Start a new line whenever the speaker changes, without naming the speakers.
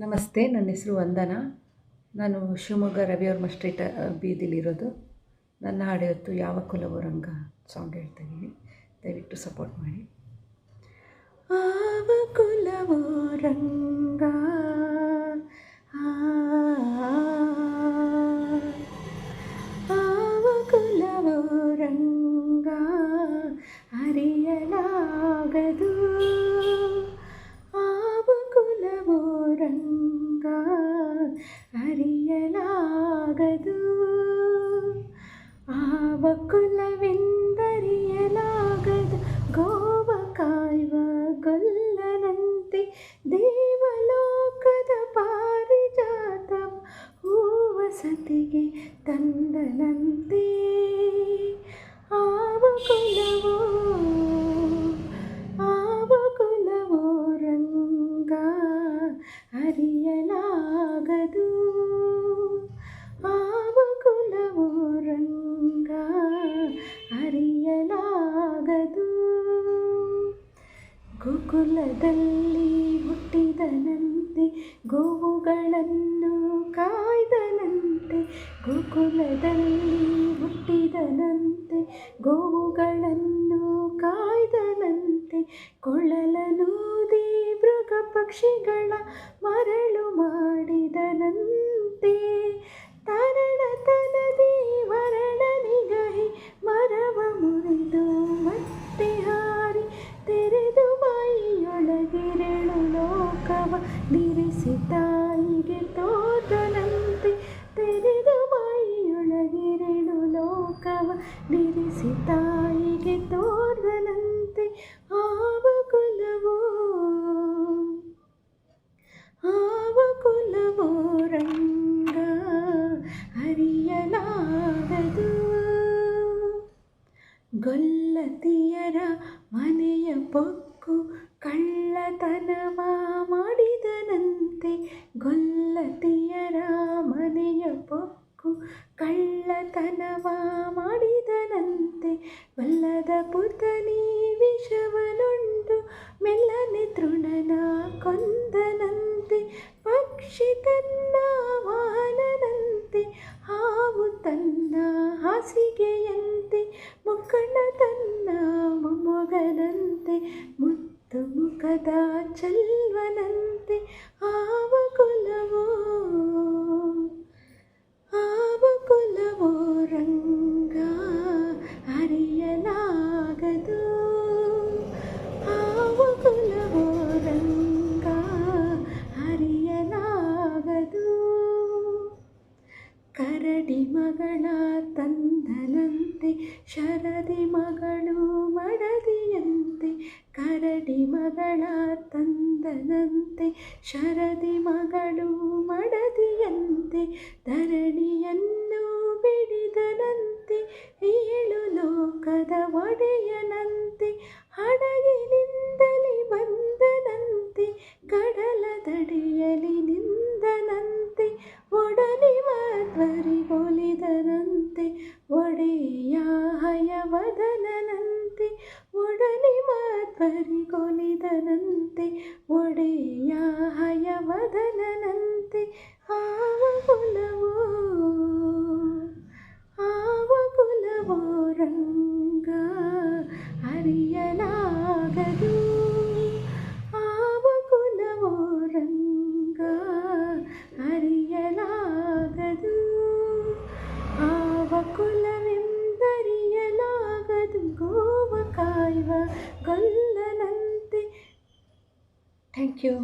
ನಮಸ್ತೆ, ನನ್ನ ಹೆಸರು ವಂದನಾ. ನಾನು ಶಿವಮೊಗ್ಗ ರವಿವರ್ಮ ಸ್ಟ್ರೀಟ್ ಬೀದಿಲಿರೋದು ನನ್ನ ಹಾಡು ಯಾವ ಕುಲವೋ ರಂಗ ಸಾಂಗ್ ಹೇಳ್ತಾ ದಯವಿಟ್ಟು ಸಪೋರ್ಟ್ ಮಾಡಿ. ಆವ ಕುಲವೋ ರಂಗ ಅರಿಯಲಾಗದು ಆವ ಕುಲವೆಂದರಿಯಲಾಗದು ಗೋವ ಕಾಯುವ ಗೊಲ್ಲನಂತೆ ದೇವಲೋಕದ ಪಾರಿಜಾತ ಹೂವ ಸತಿಗೆ ತಂದನಂತೆ ಆವ ಕುಲವೋ ಆವ ಕುಲವೋ ರಂಗ ಅರಿಯಲಾಗದು ಅರಿಯಲಾಗದು ಗೋಕುಲದಲ್ಲಿ ಹುಟ್ಟಿದನಂತೆ ಗೋವುಗಳನ್ನು ಕಾಯ್ದನಂತೆ ಗೋಕುಲದಲ್ಲಿ ಹುಟ್ಟಿದನಂತೆ ಗೋವುಗಳನ್ನು ಕಾಯ್ದನಂತೆ ಕೊಳ್ಳಲನೂದಿ ಮೃಗ ಪಕ್ಷಿಗಳ ಮರಳು ಮಾಡಿದನಂತೆ. ತಾಯಿಗೆ ತೋದನಂತೆ ತೆರೆದು ಬಾಯಿಯೊಳಗಿರಳು ಲೋಕವ ನಿರಿಸಿ ತಾಯಿಗೆ ತೋದನಂತೆ ಆವ ಕುಲವೋ ಆವ ಕುಲವೋ ರಂಗ ಅರಿಯಲಾಗದು ಗೊಲ್ಲತಿಯರ ಮನೆಯ ಪೊಕ್ಕು ಕಳ್ಳತನವ ಮಾಡಿದನಂತೆ ಗೊಲ್ಲತಿಯರ ಮನೆಯ ಪೊಕ್ಕು ಕಳ್ಳತನವ ಮಾಡಿದನಂತೆ. ಬಲ್ಲದ ಪುತನಿ ವಿಷವನುಂಡು ಮೆಲ್ಲನೆ ತೃಣನ ಕೊಂದನಂತೆ. ಪಕ್ಷಿ ತನ್ನ ವಾಹನನಂತೆ, ಹಾವು ತನ್ನ ಹಾಸಿಗೆಯಂತೆ. ಮುಕ್ಕಣ್ಣ ತನ್ನ ಮೊಮ್ಮಗನಂತೆ, ಮುತ್ತು ಮುಖದ ಚಲ್ವನಂತೆ ಆವ ಕುಲವೋ ಆವ ಕುಲವೋ ರಂಗ ಅರಿಯಲಾಗದು ಆವ ಕುಲವೋ ರಂಗ ಅರಿಯಲಾಗದು ಕರಡಿ ಮಗಳ ತಂದನಂತೆ ಶರದಿ ಮಗಳು ಮಡದಿಯಂತೆ ಕರಡಿ ಮಗಳ ತಂದನಂತೆ, ಶರದಿ ಮಗಳು ಮಡದಿಯಂತೆ, ಧರಣಿಯನ್ನು ಬಿಡಿದನಂತೆ, ಏಳು ಲೋಕದ ಒಡೆಯನಂತೆ, ಹಡಗಿನಿಂದಲೇ ಬಂದನಂತೆ ಕಡಲ ದಡಿಯಲಿ ನಿಂದನಂತೆ ಒಡಲಿ ಮಾಧ್ವರಿಗೊಲಿದನಂತೆ ಒಡೆಯ ಹಯವದನಂತೆ ಒಡನೆ ಮಾಧ್ವರಿಗೊಲಿದನಂತೆ ಒಡೆಯ ಹಯವದನಂತೆ ಆವ ಕುಲವೋ ಆವ ಕುಲವೋ ರಂಗ ಅರಿಯಲಾಗದು ಗೊಲ್ಲನಂತೆ ಥ್ಯಾಂಕ್ ಯು